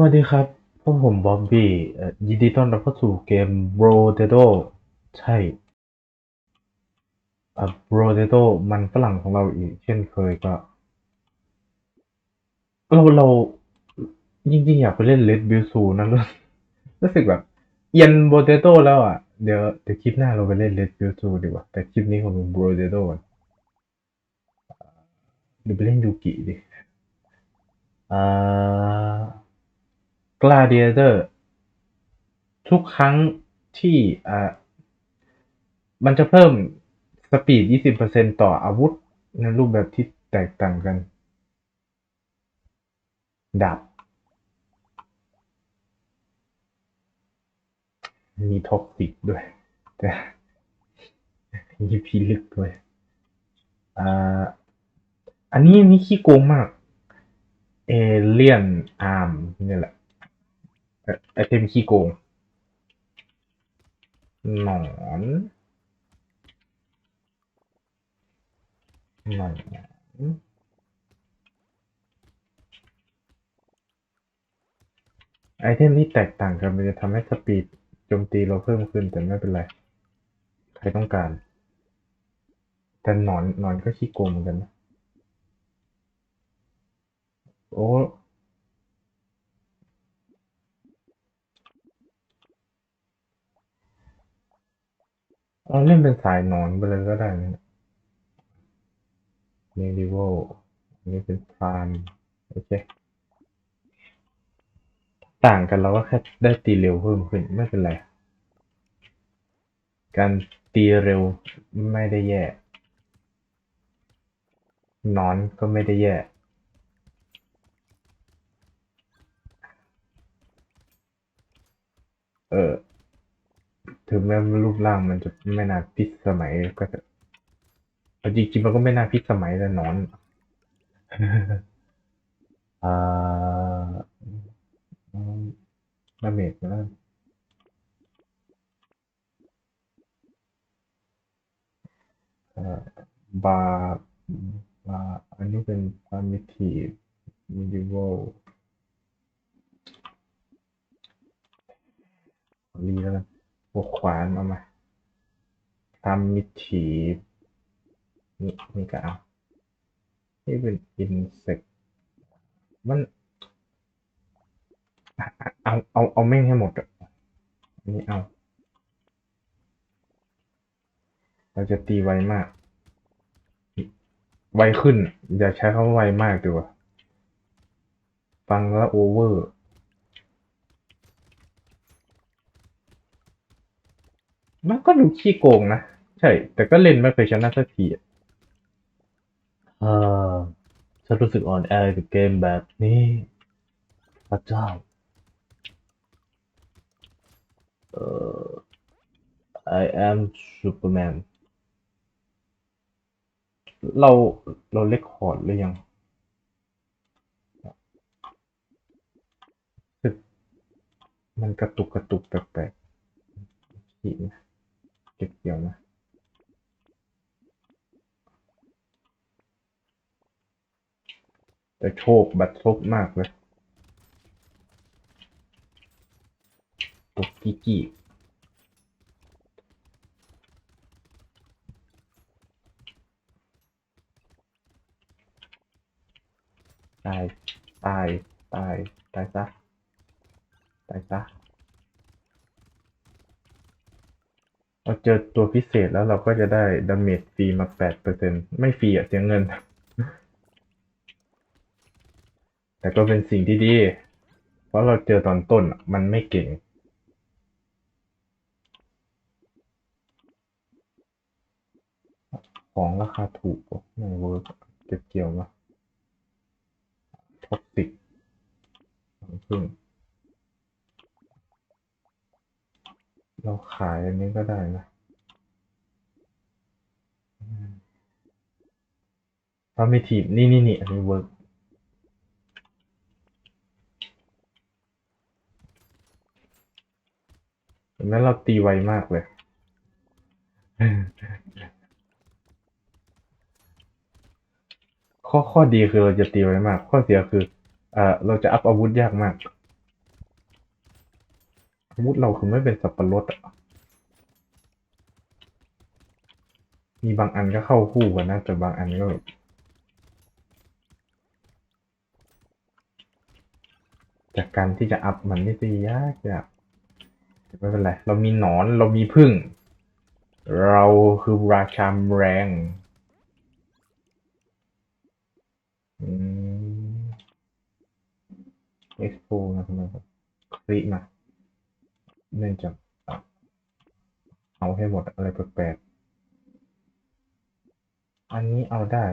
สวัสดีครับ พวกผมบ๊อบบี้เอ่อยินดีต้อนรับเข้าสู่เกม Brotato ใช่อะ Brotato มันฝรั่งของเราอีก เช่นเคยก็เราเราจริงๆ อยากไปเล่น Red Build นะรู้รู้สึกแบบเอียน Brotato แล้วอะ เดี๋ยวเดี๋ยวคลิปหน้าเราไปเล่น Red Build ดีกว่า แต่คลิปนี้ผมเป็น Brotato ก่อนเดี๋ยวไปเล่นยูกิดิอ่า Gladiator ทุกครั้งที่อ่ามันจะเพิ่มสปีด 20%ต่ออาวุธในรูปแบบที่แตกต่างกันดาบมีท็อกซิกด้วย แต่มีพีลึกด้วย อ่า อันนี้อันนี้ขี้โกงมาก เอเลียนอาร์มนี่แหละ ไอเทมขี้โกง หนอนหนอนไอเทมที่แตกต่างกันมันจะทำให้สปีดโจมตีเราเพิ่มขึ้นแต่ไม่เป็นไร ใครต้องการ แต่หนอนหนอนก็ขี้โกงเหมือนกันนะ โอ้ เราเล่นเป็นสายหนอนไปเลยก็ได้นะเมดิวนนี้เป็นพรานโอเค ต่างกันเราก็แค่ได้ตีเร็วเพิ่มขึ้นไม่เป็นไร การตีเร็วไม่ได้แย่หนอนก็ไม่ได้แย่ เออ ถึงแม้รูปร่างมันจะไม่น่าพิสมัยก็จะจริงๆมันก็ไม่น่าพิสมัยแต่นอนอ่าดาเมจแล้วอ่าบาบาอันนี้เป็นพามิทีมิดิวลรีแล้วกัน วกขวานเอามาทำมิทีนี่นี่ก็เอานี่เป็นอินเสกมันเอาเอาเอาแม่งให้หมดอะนนี้เอา เราจะตีไวมาก ไวขึ้น อย่าใช้คำว่าไวมากดีกว่าฟังแล้วโอเวอร์ มันก็ดูขี้โกงนะ ใช่ แต่ก็เล่นไม่เคยชนะสักทีอะเออฉันรู้สึกอ่อนแอกับเกมแบบนี้พระเจ้า เอ่อ I am Superman เราเราเล็กคอร์ดหรือยังอึมันกระตุกกระตุกแปลกๆขีดนะ เก็บเกี่ยวนะแต่โชคบัดซบมากเลยตกกี้กี้ตาย ตาย ตาย ตายซะ ตายซะ เจอตัวพิเศษแล้วเราก็จะได้ดาเมจฟรีมาแปดเปอร์เซ็นไม่ฟรีอะเสียเงิน แต่ก็เป็นสิ่งที่ดี เพราะเราเจอตอนต้นมันไม่เก่ง ของราคาถูกไม่เวิร์กเก็บเกี่ยวมาท็อกซิกสองครึ่ง เราขายอันนี้ก็ได้นะถ้าไม่ถีบนี่นี่นี่อันนี้เวิร์กเห็นไหมเราตีไวมากเลยข้อข้อดีคือเราจะตีไวมาก ข้อเสียคือ เอ่อ เราจะอัพอาวุธยากมาก อาวุธเราคือไม่เป็นสับปะรดอะมีบางอันก็เข้าคู่กันนะ แต่บางอันก็แบบจากการที่จะอัพมันนี่จะยากยากแต่ไม่เป็นไร เรามีหนอนเรามีพึ่ง เราคือราชามแรงอืมเอ็กซ์โปนะทำไมครับคลิกมา เนื่องจากอะเอาให้หมดอะไรแปลกๆอันนี้เอาได้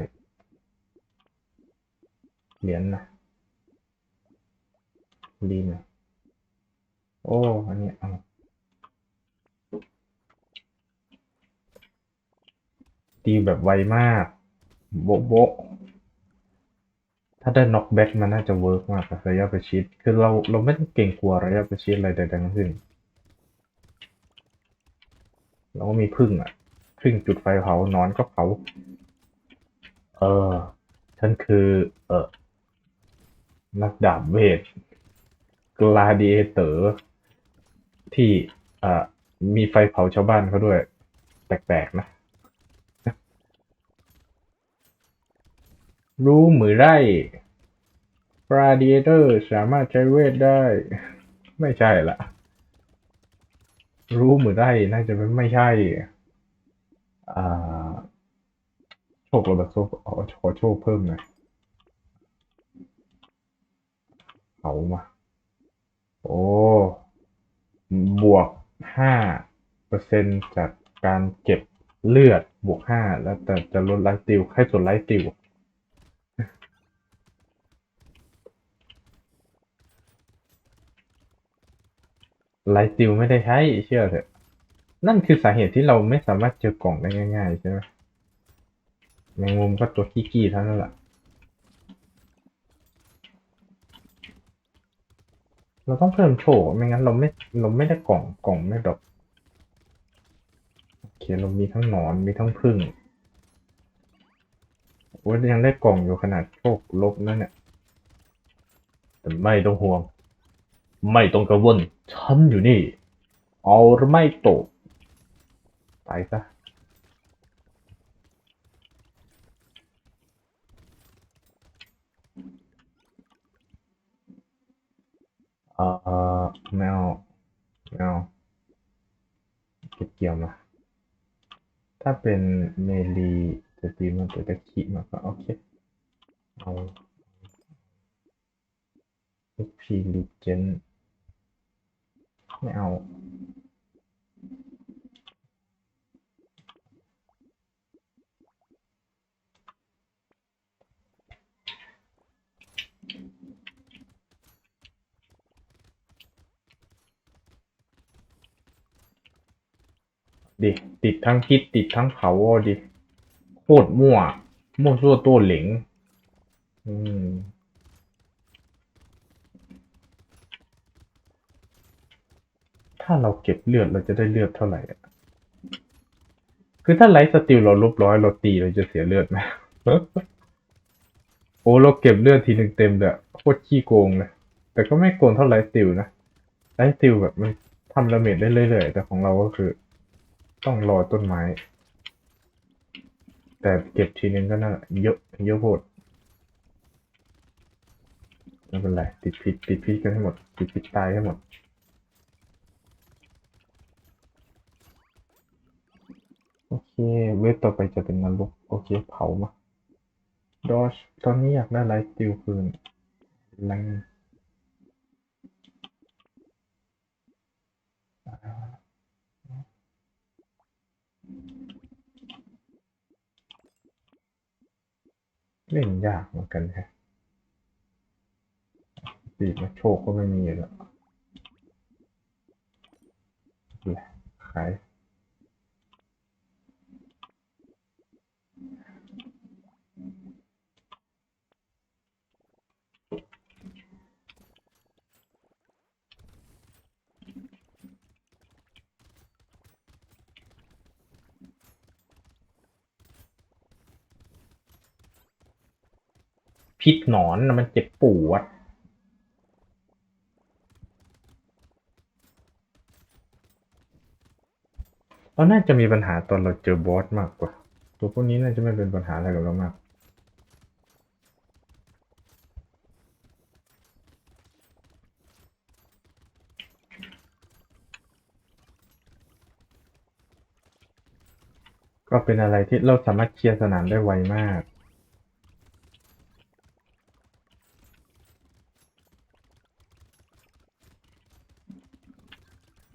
เหรียญนะลีนนะโอ้ อันนี้เอาตีแบบไวมาก โบ๊ะโบ๊ะถ้าได้น็อกแบ็กมันน่าจะเวิร์กมากกับระยะประชิด คือเราเราไม่ต้องเก่งกลัวระยะประชิดอะไรใดๆทั้งสิ้น เราก็มีพึ่งอะพึ่งจุดไฟเผานอนก็เผา เออ ฉันคือ เออนักดาบเวทกลาดิเอเตอร์ ที่อ่ามีไฟเผาชาวบ้านเขาด้วย แปลกๆนะ รู้มือไร่ปราดิเอเตอร์สามารถใช้เวทได้ ไม่ใช่ละ รู้มือไร่น่าจะเป็นไม่ใช่ อ่า โชคระเบิดโชคขอขอโชคเพิ่มหน่อยเขามา โอ้ บวกห้าเปอร์เซ็นจากการเก็บเลือดบวกห้าแล้วแต่จะลดไลฟ์ติวให้ส่วนไลฟ์ติว ไลฟ์ติวไม่ได้ใช้เชื่อเถอะ นั่นคือสาเหตุที่เราไม่สามารถเจอกล่องได้ง่ายๆใช่ไหมแมงมุมก็ตัวขี้กี้เท่านั้นแหละเราต้องเพิ่มโชว์ไม่งั้นเราไม่เราไม่ได้กล่องกล่องไม่ดอกโอเคเรามีทั้งหนอนมีทั้งพึ่งโอ้ยยังได้กล่องอยู่ขนาดโชคลบนั่นเนี่ยแต่ไม่ต้องห่วง ไม่ต้องกังวล ฉันอยู่นี่ เอาไม่ตกไปซะเอ่อไม่เอาไม่เอาเก็บเกี่ยวมา ถ้าเป็นเมลีจะตีมันตัวตะคิมาก็โอเค เอาลูกพีลิเจน ไม่เอา ดิ ติดทั้งพิษติดทั้งเผาอะดิ โคตรมั่ว มั่วซั่วตัวเหลง อืม ถ้าเราเก็บเลือดเราจะได้เลือดเท่าไหร่อะคือถ้าไลฟ์สติลเราลบร้อยเราตีเราจะเสียเลือดไหมโอ้เราเก็บเลือดทีหนึ่งเต็มเลยโคตรขี้โกงเลยแต่ก็ไม่โกงเท่าไลฟ์สติลนะไลฟ์สติลแบบมันทำดาเมจได้เรื่อยๆแต่ของเราก็คือ ต้องรอต้นไม้ แต่เก็บทีนึงก็น่าเยอะเยอะโพดไม่เป็นไรติดพิษติดพิษกันให้หมดติดพิษตายให้หมด โอ เคเวทต่อไปจะเป็นนรกโอเค เผามาดอชตอนนี้อยากได้ไลท์สติลคืนแรงอ่าเล่นยากเหมือนกันแฮะปีกมาโชคก็ไม่มีแล้วแหละขาย พิษหนอนมันเจ็บปวดเราน่าจะมีปัญหาตอนเราเจอบอสมากกว่า ตัวพวกนี้น่าจะไม่เป็นปัญหาอะไรกับเรามากก็เป็นอะไรที่เราสามารถเคลียร์สนามได้ไวมาก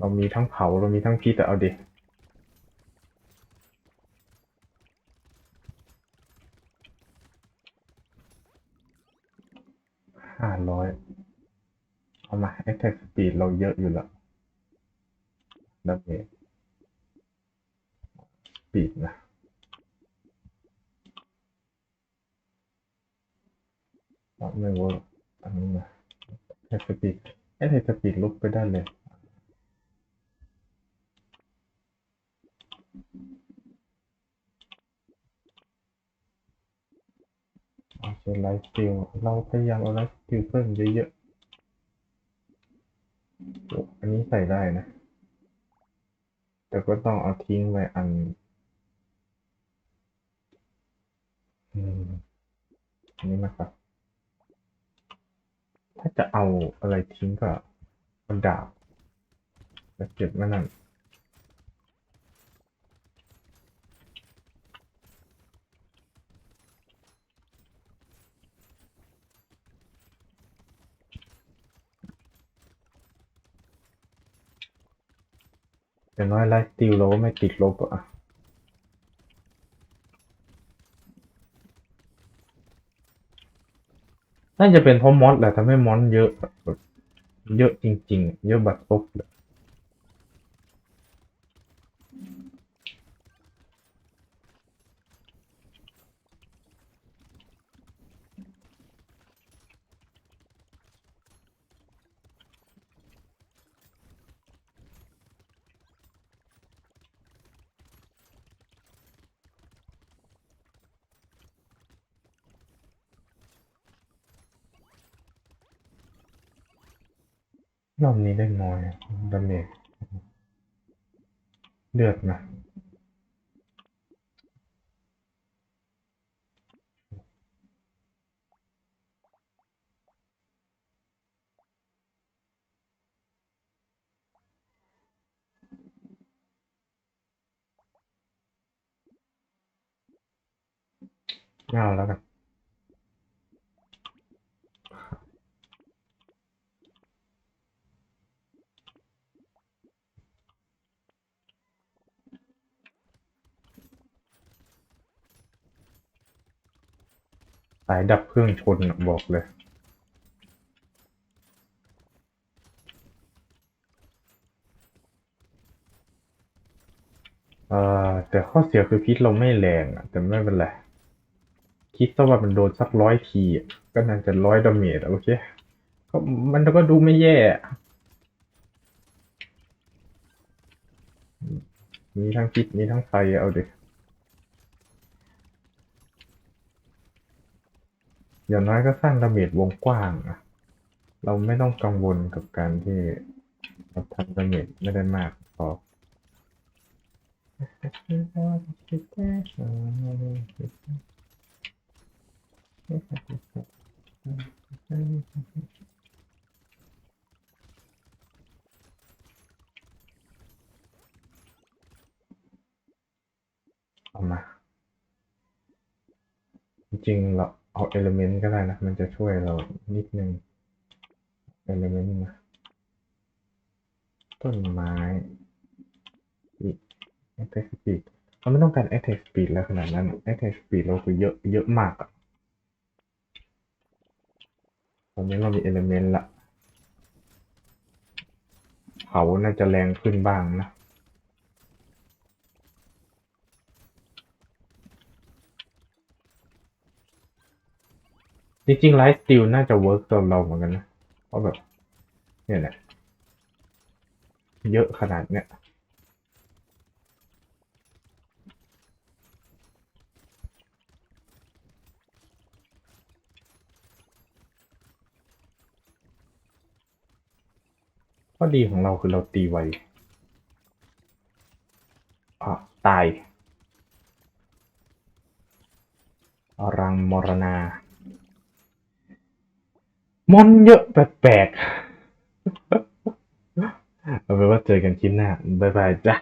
เรามีทั้งเผาเรามีทั้งพิษแต่เอาดิห้าร้อยเอามา attack speed เราเยอะอยู่แล้วดาเมจ speed นะไม่วิร์กอันนี้นะ attack speed attack speed ลบไปได้เลย โอเคไลฟ์สติลเราพยายามเอาไลฟ์สติลเพิ่มเยอะๆ อันนี้ใส่ได้นะ แต่ก็ต้องเอาทิ้งไว้อันอันนี้นะครับ ถ้าจะเอาอะไรทิ้งก็เอาดาบจะเก็บไว้นั่น อย่างน้อยไลฟ์สติลเราก็ไม่ติดลบอะน่าจะเป็นเพราะมอสแหละทำให้มอนเยอะแบบเยอะจริง ๆ เยอะบัดซบเลย รอบนี้ได้น้อยดาเมจเลือดนะ ไม่เอาแล้วกัน สายดับเครื่องชนบอกเลย เอ่อแต่ข้อเสียคือพิษเราไม่แรงอะ แต่ไม่เป็นไร คิดซะว่ามันโดนสักร้อยที ก็น่าจะร้อยดาเมจโอเค ก็มันก็ดูไม่แย่ มีทั้งพิษมีทั้งไฟเอาเดิ อย่างน้อยก็สร้างดาเมจวงกว้างอะเราไม่ต้องกังวลกับการที่เราทำดาเมจไม่ได้มากพอเอามา จริงๆเรา เอาเอลเมนต์ก็ได้นะ มันจะช่วยเรานิดนึงเอลเมนต์นะต้นไม้อีก attack speed เราไม่ต้องการ attack speed แล้วขนาดนั้น attack speed เราคือเยอะเยอะมากอะตอนนี้เรามีเอลเมนต์ละเผาน่าจะแรงขึ้นบ้างนะ จริงๆไลฟ์สติลน่าจะเวิร์กสำหรับเราเหมือนกันนะ เพราะแบบ เนี่ยแหละ เยอะขนาดเนี้ยข้อดีของเราคือเราตีไวอะตาย อรังมรณา มอนเยอะแปลกๆเอาเป็นว่าเจอกันคลิปหน้า บ๊ายบายจ้ะ